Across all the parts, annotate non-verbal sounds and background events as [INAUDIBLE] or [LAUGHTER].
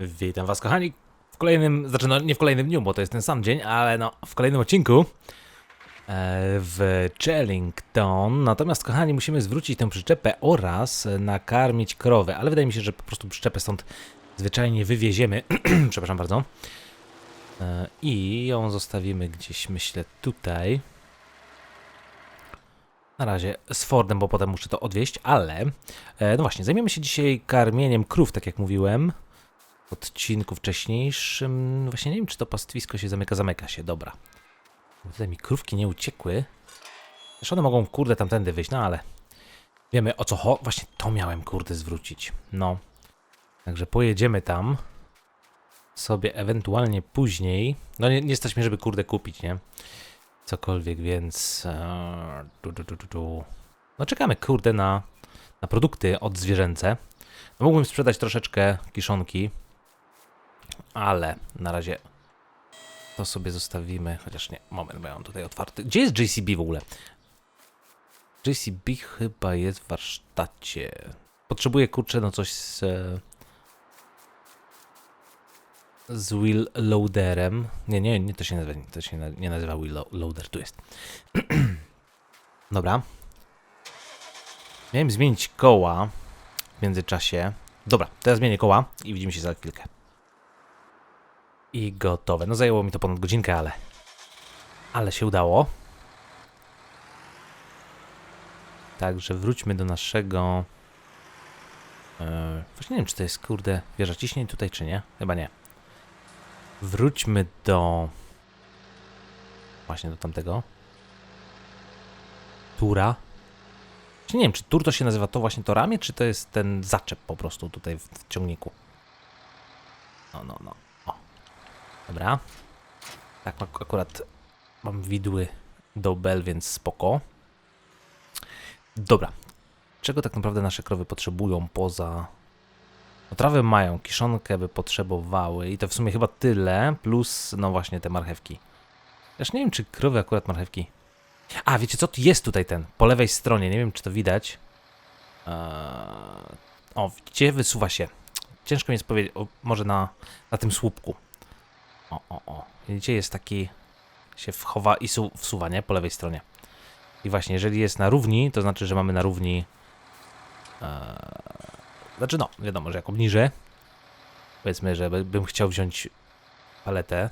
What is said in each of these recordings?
Witam was kochani w kolejnym, znaczy no nie w kolejnym dniu, bo to jest ten sam dzień, ale no w kolejnym odcinku e, w Chellington. Natomiast kochani musimy zwrócić tę przyczepę oraz nakarmić krowę, ale wydaje mi się, że po prostu przyczepę stąd zwyczajnie wywieziemy, [CLEARS THROAT] przepraszam bardzo. E, I ją zostawimy gdzieś, myślę, tutaj. Na razie z Fordem, bo potem muszę to odwieźć, ale e, no właśnie, zajmiemy się dzisiaj karmieniem krów, tak jak mówiłem odcinku wcześniejszym. Właśnie nie wiem, czy to pastwisko się zamyka. Zamyka się, dobra. Tutaj mi krówki nie uciekły. Też one mogą, kurde, tamtędy wyjść, no ale wiemy o co ho... Właśnie to miałem, kurde, zwrócić. No. Także pojedziemy tam sobie ewentualnie później. No nie, nie stać mnie, żeby, kurde, kupić, nie? Cokolwiek, więc... e, Tu, tu, tu, tu, tu. No czekamy, kurde, na, na produkty odzwierzęce. No mógłbym sprzedać troszeczkę kiszonki, ale na razie to sobie zostawimy. Chociaż nie, moment, bo ja mam tutaj otwarty. Gdzie jest JCB w ogóle? JCB chyba jest w warsztacie. Potrzebuję kurczę, no coś z. Z wheel loaderem. Nie, nie, nie, to się nazywa, to się nie nazywa lo- loader, tu jest. [CLEARS THROAT] Dobra. Miałem zmienić koła w międzyczasie. Dobra, teraz zmienię koła i widzimy się za chwilkę. I gotowe. No zajęło mi to ponad godzinkę, ale... Ale się udało. Także wróćmy do naszego... E, właśnie nie wiem, czy to jest, kurde, wieża ciśnień tutaj, czy nie? Chyba nie. Wróćmy do... Właśnie do tamtego. Tura. Czy nie wiem, czy tur to się nazywa to właśnie to ramię, czy to jest ten zaczep po prostu tutaj w, w ciągniku. No, no, no. Dobra. Tak, ak- akurat mam widły do bel, więc spoko. Dobra. Czego tak naprawdę nasze krowy potrzebują poza... No, trawy mają, kiszonkę by potrzebowały i to w sumie chyba tyle, plus no właśnie te marchewki. Też nie wiem, czy krowy akurat marchewki a, wiecie co? Jest tutaj ten, po lewej stronie, nie wiem czy to widać. Eee, o, gdzie wysuwa się? Ciężko mi jest powiedzieć, o, może na, na tym słupku. O, o, o. Widzicie, jest taki, się wchowa i su, wsuwa, nie? Po lewej stronie. I właśnie, jeżeli jest na równi, to znaczy, że mamy na równi... Eee, znaczy no, wiadomo, że jak obniżę, powiedzmy, że by- bym chciał wziąć paletę,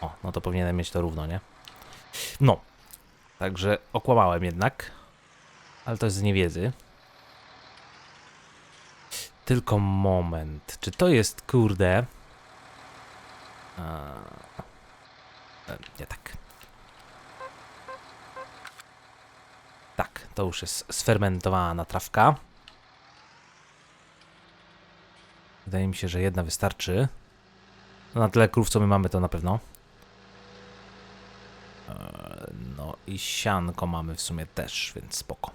o, no to powinienem mieć to równo, nie? No, Także okłamałem jednak. Ale to jest z niewiedzy. Tylko moment. Czy to jest kurde. E, nie tak. Tak, to już jest sfermentowana trawka. Wydaje mi się, że jedna wystarczy. No na tyle krów, co my mamy, to na pewno. No i sianko mamy w sumie też, więc spoko.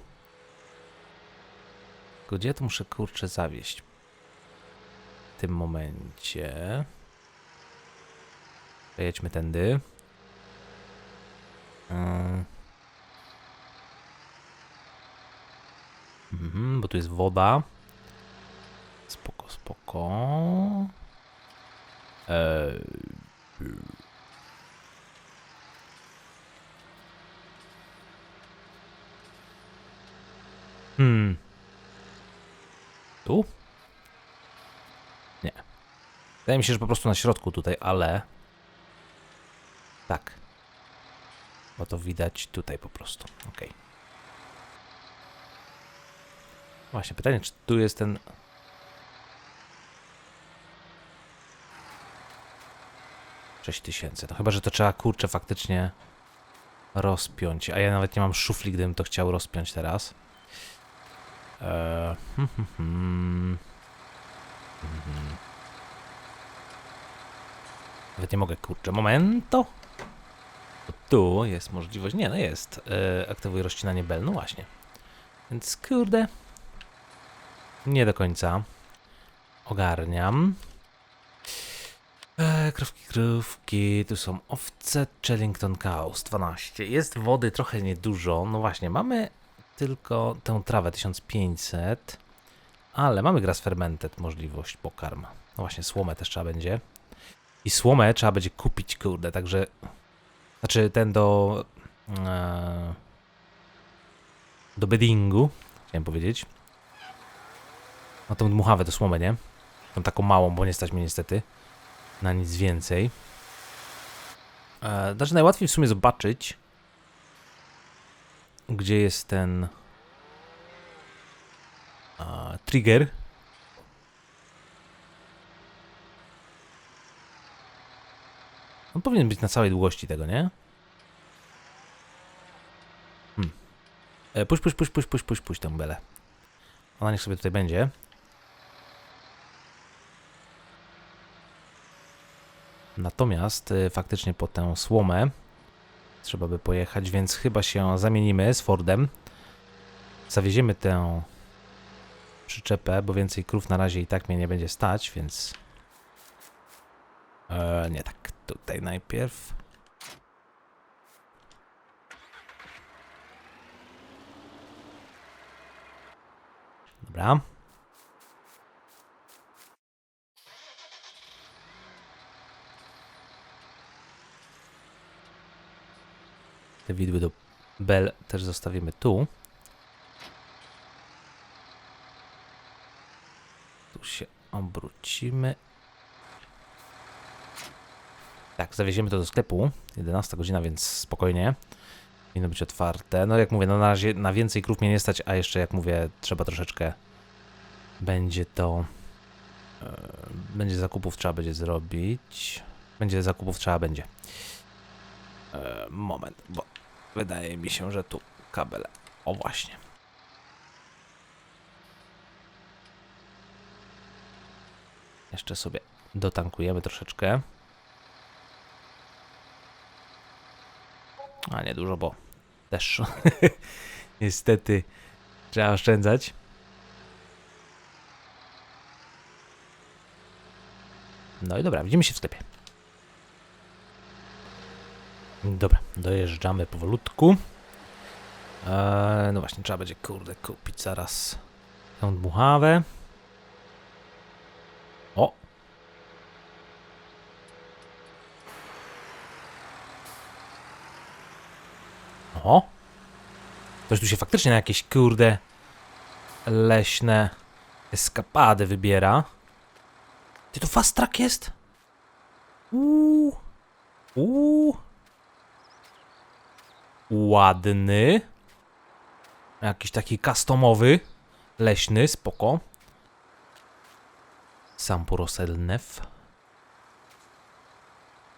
Gdzie to muszę kurczę zawieść? W tym momencie. Przejedźmy tędy. Ym. Mhm, bo tu jest woda. Spoko, spoko. Eee, Hmm. Tu? Nie. Wydaje mi się, że po prostu na środku tutaj, ale... Tak. Bo to widać tutaj po prostu. Ok. Właśnie, pytanie, czy tu jest ten... Tysięcy. No chyba, że to trzeba, kurczę, faktycznie rozpiąć. A ja nawet nie mam szufli, gdybym to chciał rozpiąć teraz. Eee, hmm, hmm, hmm. Mhm. Nawet nie mogę, kurczę, momento. Tu jest możliwość, nie no jest, eee, aktywuj rozcinanie bel, no właśnie. Więc kurde, nie do końca ogarniam. Eee, krówki, krówki, tu są owce Chellington Cows 12. Jest wody trochę niedużo, no właśnie, mamy tylko tę trawę 1500, ale mamy grass fermented możliwość pokarm. No właśnie, słomę też trzeba będzie. I słomę trzeba będzie kupić, kurde, także... Znaczy ten do... E, do beddingu, chciałem powiedzieć. No tą dmuchawę do słomę, nie? Tą taką małą, bo nie stać mnie niestety na nic więcej. E, znaczy najłatwiej w sumie zobaczyć, gdzie jest ten e, trigger. On powinien być na całej długości tego, nie? Hmm. E, puść, puść, puść, puść, puść, puść, puść tą belę. Ona niech sobie tutaj będzie. Natomiast y, faktycznie po tę słomę trzeba by pojechać, więc chyba się zamienimy z Fordem. Zawieziemy tę przyczepę, bo więcej krów na razie i tak mnie nie będzie stać, więc... E, nie tak, tutaj najpierw. Dobra. Te widły do bel też zostawimy tu. Tu się obrócimy. Tak, zawieziemy to do sklepu. 11 godzina, więc spokojnie. Powinno być otwarte. No jak mówię, no na razie na więcej krów mnie nie stać, a jeszcze jak mówię, trzeba troszeczkę będzie to... E, będzie zakupów trzeba będzie zrobić. Będzie zakupów trzeba będzie. E, moment, bo wydaje mi się, że tu kabel. O właśnie. Jeszcze sobie dotankujemy troszeczkę. A nie dużo, bo też [LAUGHS] niestety trzeba oszczędzać. No i dobra, widzimy się w sklepie. Dobra, dojeżdżamy powolutku. Eee, no właśnie, trzeba będzie, kurde, kupić zaraz tą dmuchawę. O! Ktoś tu się faktycznie na jakieś, kurde, leśne eskapady wybiera. Ty to fast track jest? Uuu. Uuu. Ładny. Jakiś taki customowy. Leśny, spoko. Samporoselnew.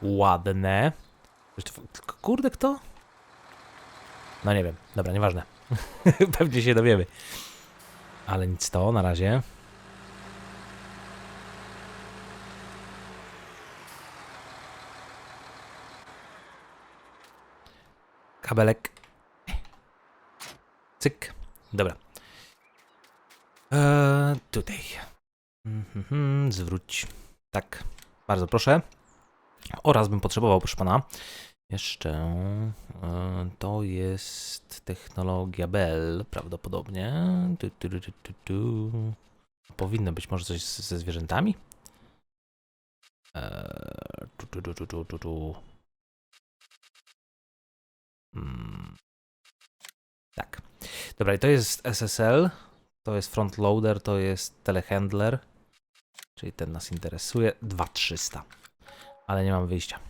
Ładne. Kurde, kto? No nie wiem. Dobra, nieważne. [LAUGHS] Pewnie się dowiemy. Ale nic to na razie. Kabelek. Cyk. Dobra. Eee, tutaj. Mhm, zwróć. Tak. Bardzo proszę. Oraz bym potrzebował, proszę pana, jeszcze e, to jest technologia Bell prawdopodobnie. Tu, tu, tu, tu, tu. Powinno być może coś ze zwierzętami? Eee, tu, tu, tu, tu, tu, tu, tu. Mm. Tak. Dobra, i to jest SSL, to jest frontloader, to jest telehandler, czyli ten nas interesuje. 2300. Ale nie mam wyjścia.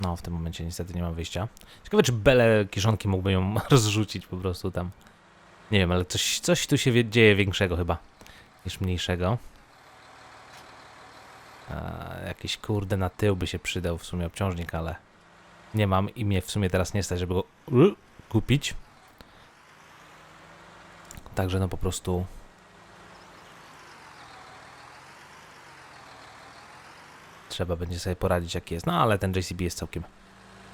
No, w tym momencie niestety nie mam wyjścia. Ciekawe, czy bele kieszonki mógłby ją [LAUGHS] rozrzucić po prostu tam. Nie wiem, ale coś, coś tu się dzieje większego chyba niż mniejszego. A, jakiś kurde na tył by się przydał w sumie obciążnik, ale nie mam i mnie w sumie teraz nie stać, żeby go y, kupić. Także no po prostu trzeba będzie sobie poradzić jaki jest. No ale ten JCB jest całkiem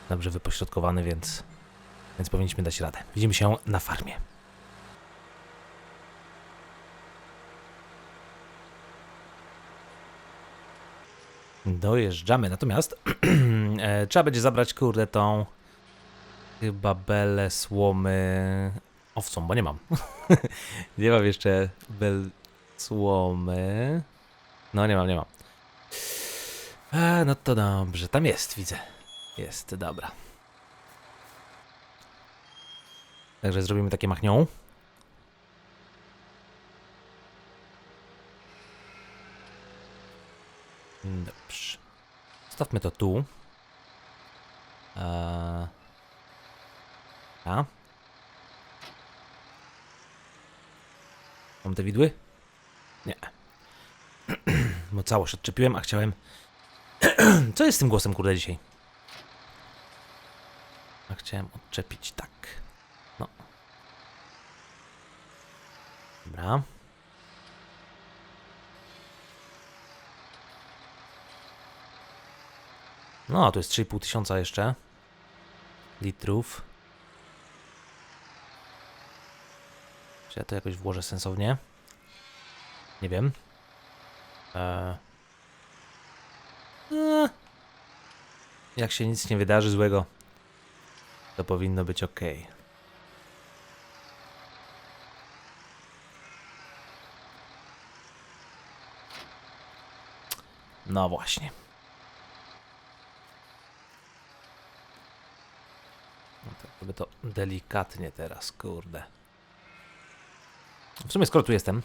dobrze wypośrodkowany, więc, więc powinniśmy dać radę. Widzimy się na farmie. Dojeżdżamy, natomiast [CLEARS THROAT] e, trzeba będzie zabrać, kurde, tą chyba belę słomy owcą, bo nie mam. [LAUGHS] nie mam jeszcze bel słomy. No nie mam, nie mam. A, no to dobrze, tam jest, widzę. Jest, dobra. Także zrobimy takie machnią. Dobrze. Stawmy to tu. Eee. A. Mam te widły? Nie. [CLEARS THROAT] Bo całość odczepiłem, a chciałem... [CLEARS THROAT] Co jest z tym głosem, kurde, dzisiaj? A chciałem odczepić tak. No. Dobra. No, to jest 3,5 tysiąca jeszcze. Litrów. Czy ja to jakoś włożę sensownie? Nie wiem. Eee. Eee. Jak się nic nie wydarzy złego, to powinno być ok. No właśnie. No tak, żeby to delikatnie teraz, kurde. W sumie skoro tu jestem,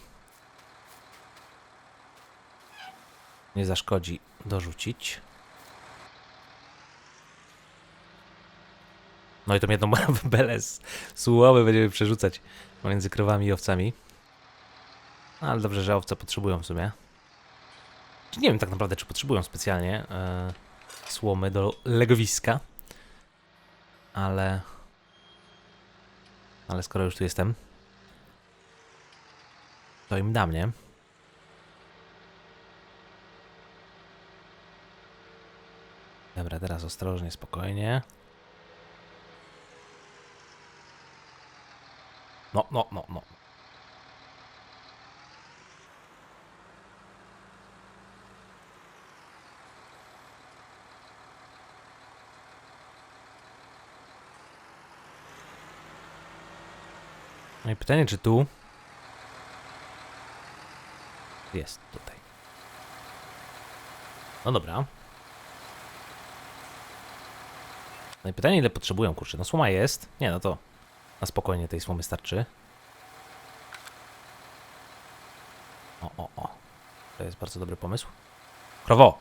nie zaszkodzi dorzucić. No i tą jedną [LAUGHS] belę z słowy będziemy przerzucać pomiędzy krowami i owcami. No, ale dobrze, że owce potrzebują w sumie. Nie wiem tak naprawdę, czy potrzebują specjalnie e, słomy do legowiska. Ale... Ale skoro już tu jestem, to im dam, nie? Dobra, teraz ostrożnie, spokojnie. No, no, no, no. No i pytanie, czy tu jest tutaj. No dobra. No i pytanie, ile potrzebują, kurczę. No słoma jest. Nie, no to na spokojnie tej słomy starczy. O, o, o. To jest bardzo dobry pomysł. Krowo!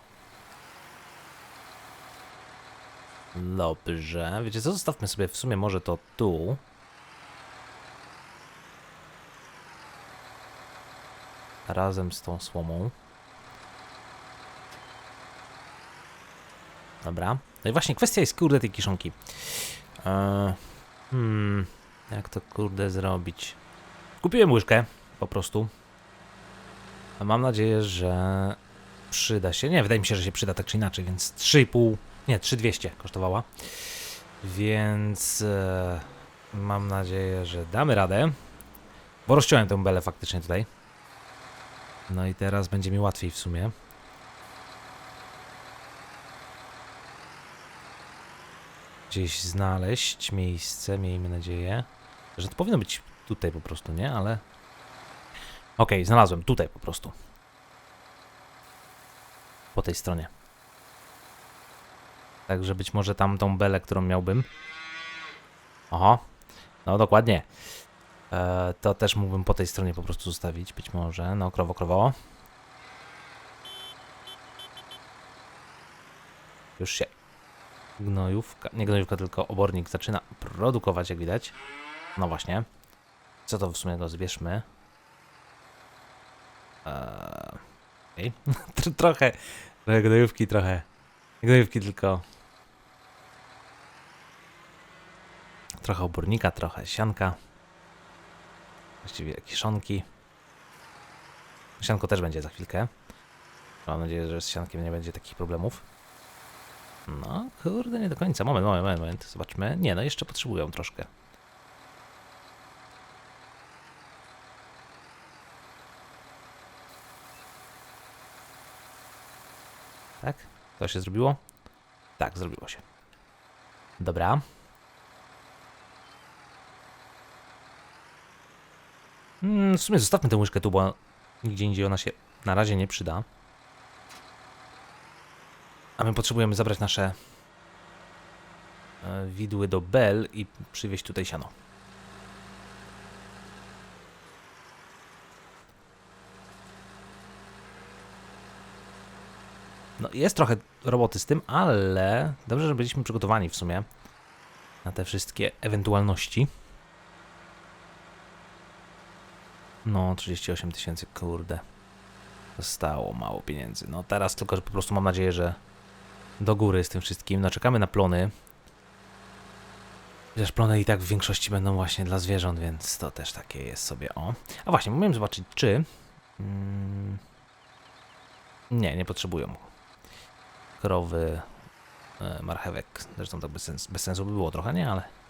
Dobrze. Wiecie co, zostawmy sobie w sumie może to tu. Razem z tą słomą. Dobra. No i właśnie kwestia jest kurde tej kiszonki. Eee, hmm, jak to kurde zrobić? Kupiłem łyżkę po prostu. A mam nadzieję, że przyda się. Nie, wydaje mi się, że się przyda tak czy inaczej, więc 3,5, nie, 3200 kosztowała. Więc e, mam nadzieję, że damy radę. Bo rozciąłem tę belę faktycznie tutaj. No i teraz będzie mi łatwiej w sumie. Gdzieś znaleźć miejsce, miejmy nadzieję. Że to powinno być tutaj po prostu, nie? Ale... Okej, znalazłem. Tutaj po prostu. Po tej stronie. Także być może tam tą belę, którą miałbym. Oho. No dokładnie. E, to też mógłbym po tej stronie po prostu zostawić, być może. No, krowo, krowo. Już się gnojówka, nie gnojówka, tylko obornik zaczyna produkować, jak widać. No właśnie. Co to w sumie go zbierzmy? Eee, okay. [LAUGHS] trochę, trochę gnojówki, trochę. Gnojówki tylko. Trochę obornika, trochę sianka. Właściwie kiszonki. Sianko też będzie za chwilkę. Mam nadzieję, że z siankiem nie będzie takich problemów. No, kurde, nie do końca. Moment, moment, moment. Zobaczmy. Nie, no jeszcze potrzebują troszkę. Tak? To się zrobiło? Tak, zrobiło się. Dobra. Mm, w sumie zostawmy tę łyżkę tu, bo nigdzie indziej ona się na razie nie przyda. A my potrzebujemy zabrać nasze e, widły do Bell i przywieźć tutaj siano. No jest trochę roboty z tym, ale dobrze, że byliśmy przygotowani w sumie na te wszystkie ewentualności. No, 38 tysięcy, kurde. Zostało mało pieniędzy. No teraz tylko, że po prostu mam nadzieję, że do góry z tym wszystkim. No czekamy na plony. Chociaż plony i tak w większości będą właśnie dla zwierząt, więc to też takie jest sobie o. A właśnie, mógłbym zobaczyć, czy... Mm, nie, nie potrzebują krowy, e, marchewek. Zresztą tak bez, bez sensu by było trochę, nie? Ale...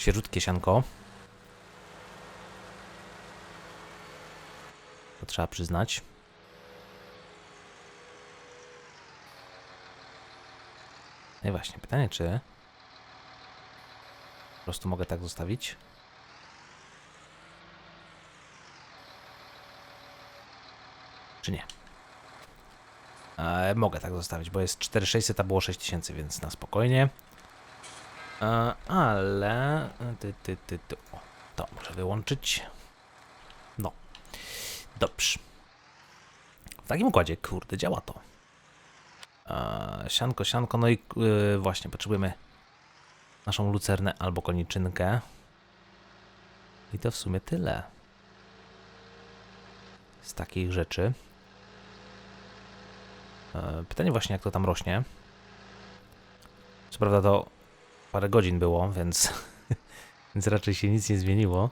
Świeżutkie sianko. To trzeba przyznać. No i właśnie, pytanie, czy po prostu mogę tak zostawić? Czy nie? E, mogę tak zostawić, bo jest 4600, a było 6000, więc na spokojnie. E, ale... Ty, ty, ty, ty. O, to muszę wyłączyć. No. Dobrze. W takim układzie, kurde, działa to. E, sianko, sianko, no i e, właśnie potrzebujemy naszą lucernę albo koniczynkę. I to w sumie tyle. Z takich rzeczy. E, pytanie właśnie, jak to tam rośnie. Co prawda to parę godzin było, więc, [LAUGHS] więc raczej się nic nie zmieniło.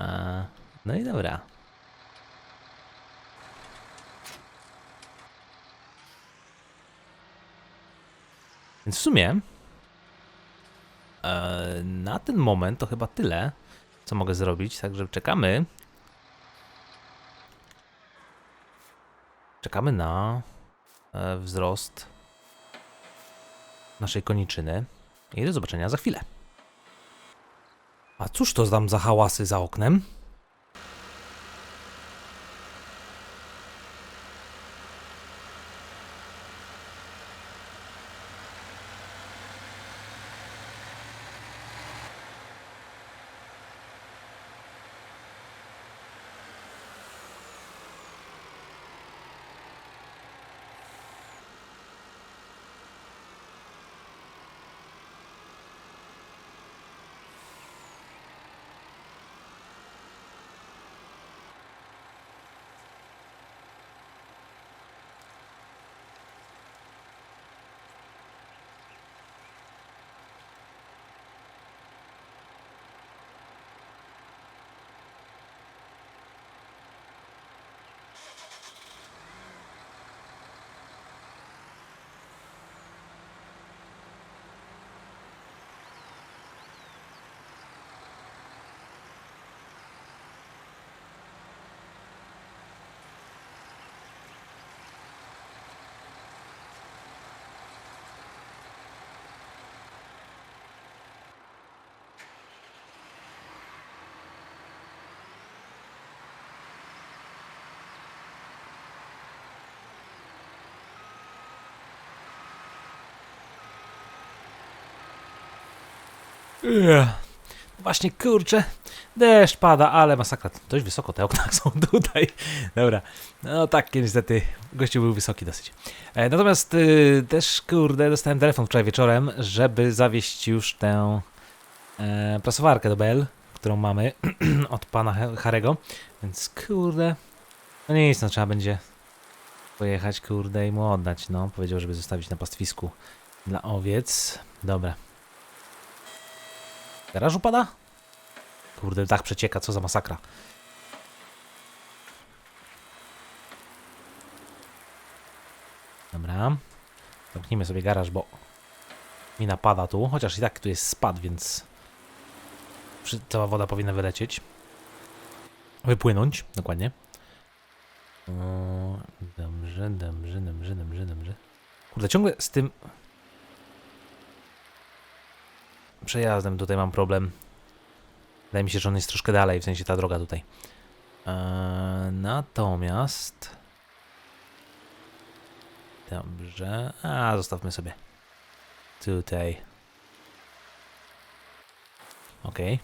E, no i dobra. Więc w sumie e, na ten moment to chyba tyle, co mogę zrobić. Także czekamy. Czekamy na e, wzrost naszej koniczyny. I do zobaczenia za chwilę. A cóż to tam za hałasy za oknem? Właśnie kurczę, deszcz pada, ale masakra. Dość wysoko te okna [LAUGHS] są tutaj. Dobra, no tak, niestety gościu był wysoki dosyć. E, natomiast y, też kurde, dostałem telefon wczoraj wieczorem, żeby zawieźć już tę e, prasowarkę do Bell, którą mamy [CLEARS THROAT] od pana Harego. Więc kurde, no nic, no trzeba będzie pojechać kurde i mu oddać. No, powiedział, żeby zostawić na pastwisku dla owiec. Dobra. Garaż upada? Kurde, dach przecieka, co za masakra. Dobra. Zamknijmy sobie garaż, bo mi napada tu, chociaż i tak tu jest spad, więc cała woda powinna wylecieć. Wypłynąć, dokładnie. O, dobrze, dobrze, dobrze, dobrze, dobrze. Kurde, ciągle z tym przejazdem tutaj mam problem. Wydaje mi się, że on jest troszkę dalej, w sensie ta droga tutaj. Eee, natomiast... Dobrze. A, zostawmy sobie. Tutaj. Okej.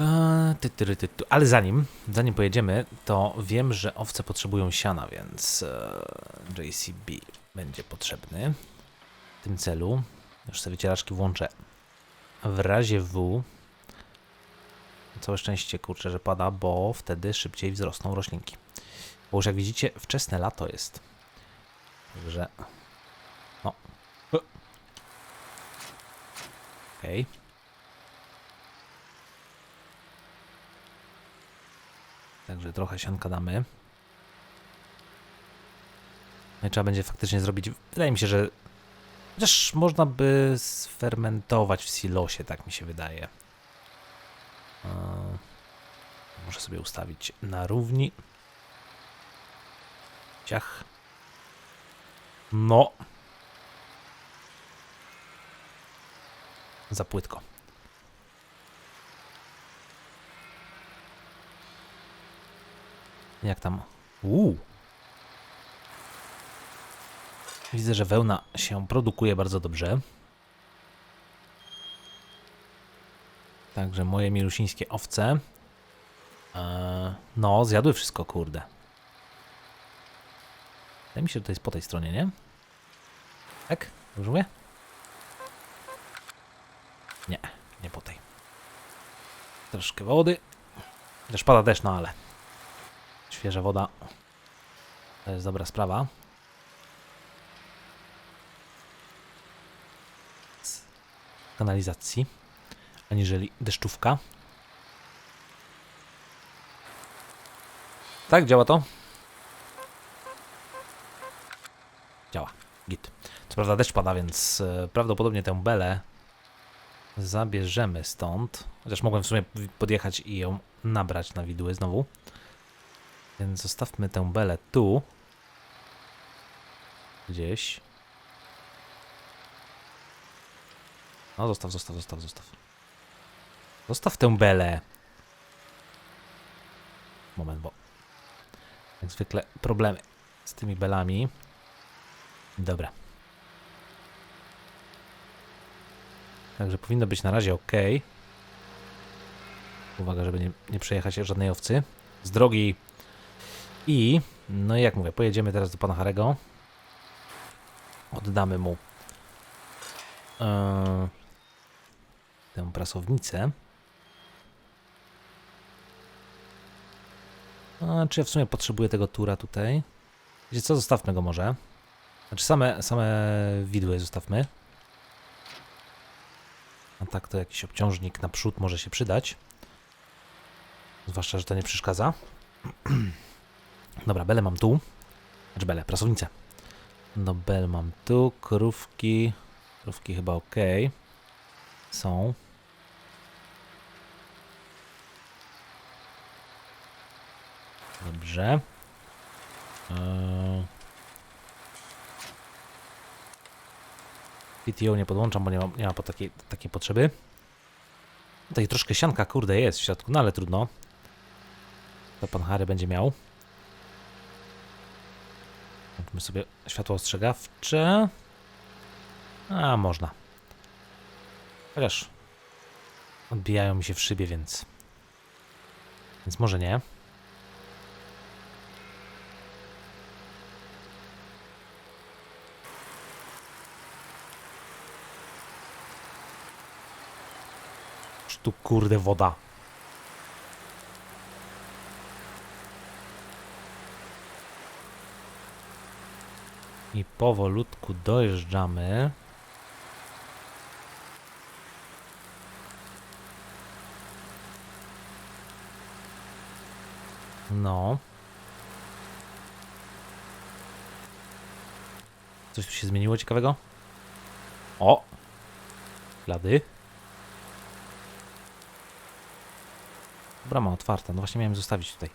Eee, ty, ty, ty, ty. Ale zanim, zanim pojedziemy, to wiem, że owce potrzebują siana, więc e, JCB będzie potrzebny w tym celu. Już sobie wycieraczki włączę w razie W. Całe szczęście, kurczę, że pada, bo wtedy szybciej wzrosną roślinki. Bo już jak widzicie, wczesne lato jest. Także. No. Okej. Także trochę sianka damy. No i trzeba będzie faktycznie zrobić. Wydaje mi się, że. Chociaż można by sfermentować w silosie, tak mi się wydaje. Eee, Muszę sobie ustawić na równi. Ciach. No. Za płytko. Jak tam? Uuu. Widzę, że wełna się produkuje bardzo dobrze. Także moje milusińskie owce. Eee, no, zjadły wszystko, kurde. Wydaje mi się, że to jest po tej stronie, nie? Tak? Dobrze mówię? Nie, nie po tej. Troszkę wody. Też pada deszcz, no ale świeża woda to jest dobra sprawa. Kanalizacji, aniżeli deszczówka. Tak, działa to? Działa. Git. Co prawda deszcz pada, więc e, prawdopodobnie tę belę zabierzemy stąd. Chociaż mogłem w sumie podjechać i ją nabrać na widły znowu. Więc zostawmy tę belę tu. Gdzieś. No zostaw, zostaw, zostaw, zostaw. Zostaw tę belę. Moment, bo jak zwykle problemy z tymi belami. Dobra. Także powinno być na razie ok. Uwaga, żeby nie, nie przejechać żadnej owcy. Z drogi. I, no i jak mówię, pojedziemy teraz do pana Harego. Oddamy mu e, tę prasownicę. A, czy ja w sumie potrzebuję tego tura tutaj? Wiecie co, zostawmy go może. Znaczy same, same widły zostawmy. A tak to jakiś obciążnik naprzód może się przydać. Zwłaszcza, że to nie przeszkadza. [CLEARS THROAT] Dobra, belę mam tu. Znaczy belę, prasownicę. No bel mam tu, krówki. Krówki chyba ok. Są. Dobrze. Eee... PTO nie podłączam, bo nie ma, nie ma po takiej, takiej potrzeby. Tutaj troszkę sianka, kurde, jest w środku, no ale trudno. To pan Harry będzie miał. Włączmy sobie światło ostrzegawcze. A, można. Chociaż odbijają mi się w szybie, więc... Więc może nie. Tu kurde woda. I powolutku dojeżdżamy. No. Coś tu się zmieniło ciekawego? O! Ślady. Brama otwarta, no właśnie miałem zostawić tutaj.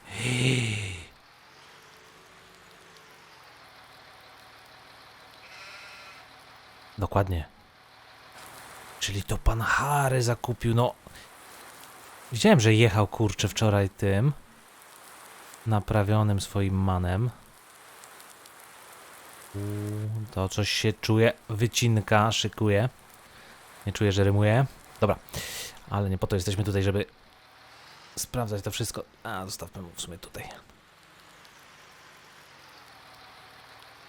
Dokładnie. Czyli to pan Harry zakupił, no... Widziałem, że jechał, kurczę, wczoraj tym. Naprawionym swoim manem. To coś się czuje, wycinka szykuje. Nie czuję, że rymuje. Dobra, ale nie po to jesteśmy tutaj, żeby sprawdzać to wszystko. A, zostawmy mu w sumie tutaj.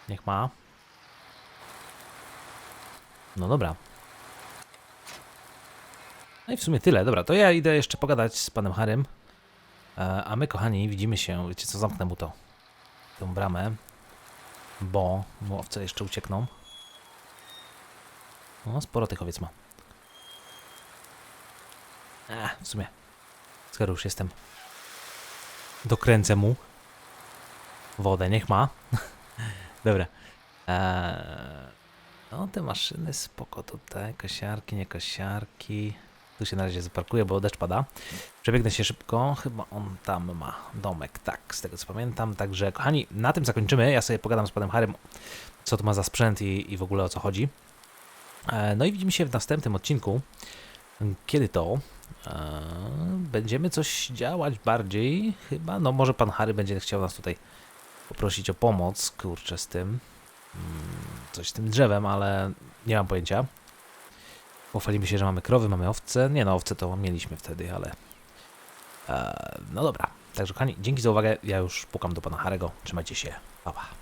Niech ma. No dobra. No i w sumie tyle. Dobra, to ja idę jeszcze pogadać z panem Harym. E, a my, kochani, widzimy się. Wiecie co, zamknę mu to. Tę bramę. Bo, bo owce jeszcze uciekną. No, sporo tych owiec ma. A, w sumie. Skoro już jestem. Dokręcę mu. Wodę, niech ma. [LAUGHS] Dobra. Eee, no, te maszyny spoko tutaj. Kosiarki, nie kosiarki. Tu się na razie zaparkuję, bo deszcz pada. Przebiegnę się szybko. Chyba on tam ma domek, tak, z tego co pamiętam. Także, kochani, na tym zakończymy. Ja sobie pogadam z panem Harem, co to ma za sprzęt i, i w ogóle o co chodzi. E, no i widzimy się w następnym odcinku. Kiedy to? Będziemy coś działać bardziej, chyba. No, może pan Harry będzie chciał nas tutaj poprosić o pomoc, kurczę, z tym. Mm, Coś z tym drzewem, ale nie mam pojęcia. Pochwalimy się, że mamy krowy, mamy owce. Nie no, owce to mieliśmy wtedy, ale... E, no dobra. Także kochani, dzięki za uwagę. Ja już pukam do pana Harego. Trzymajcie się. Pa, pa.